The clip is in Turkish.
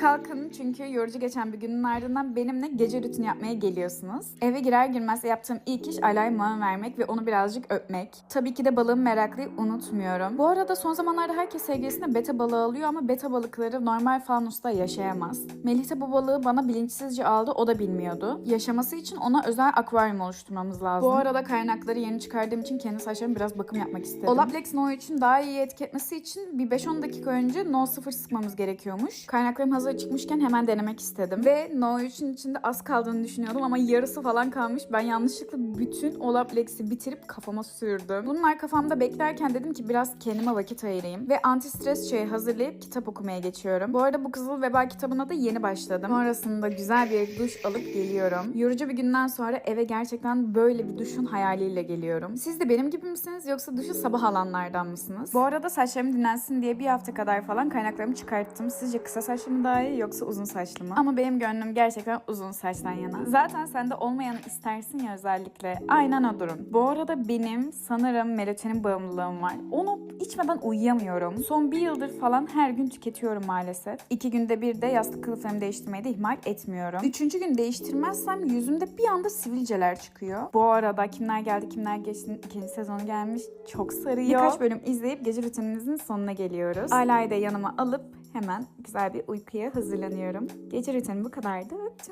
kalkın çünkü yorucu geçen bir günün ardından benimle gece rutini yapmaya geliyorsunuz. Eve girer girmez yaptığım ilk iş Alay mama vermek ve onu birazcık öpmek. Tabii ki de balığım meraklıyı unutmuyorum. Bu arada son zamanlarda herkes sevgilisine beta balığı alıyor ama beta balıkları normal fanusta yaşayamaz. Melih bu balığı bana bilinçsizce aldı o da bilmiyordu. Yaşaması için ona özel akvaryum oluşturmamız lazım. Bu arada kaynakları yeni çıkardığım için kendi saçlarıma biraz bakım yapmak istedim. Olaplex No için daha iyi etki için bir 5-10 dakika önce No 0 sıkmamız gerekiyormuş. Kaynaklarım hazır çıkmışken hemen denemek istedim. Ve No 3'ün içinde az kaldığını düşünüyordum ama yarısı falan kalmış. Ben yanlışlıkla bütün Olaplex'i bitirip kafama sürdüm. Bunlar kafamda beklerken dedim ki biraz kendime vakit ayırayım. Ve anti-stres çayı hazırlayıp kitap okumaya geçiyorum. Bu arada bu Kızıl Veba kitabına da yeni başladım. Sonrasında güzel bir duş alıp geliyorum. Yorucu bir günden sonra eve gerçekten böyle bir duşun hayaliyle geliyorum. Siz de benim gibi misiniz yoksa duşu sabah alanlardan mısınız? Bu arada saçlarım dinlensin diye bir hafta kadar falan kaynaklarımı çıkarttım. Sizce kısa saçlı mı daha iyi yoksa uzun saçlı mı? Ama benim gönlüm gerçekten uzun saçtan yana. Zaten sende olmayanı istersin ya özellikle. Aynen o durum. Bu arada benim sanırım melatonin bağımlılığım var. Onu içmeden uyuyamıyorum. Son bir yıldır falan her gün tüketiyorum maalesef. İki günde bir de yastık kılıflarımı değiştirmeyi de ihmal etmiyorum. Üçüncü gün değiştirmezsem yüzümde bir anda sivilceler çıkıyor. Bu arada kimler geldi kimler geçti ikinci sezonu gelmiş. Çok sarıyor. Birkaç bölüm izleyip gece rutininizin sonuna geliyoruz. Alayı da yanıma alıp hemen güzel bir uykuya hazırlanıyorum. Gece rutinim bu kadardı. Öptüm.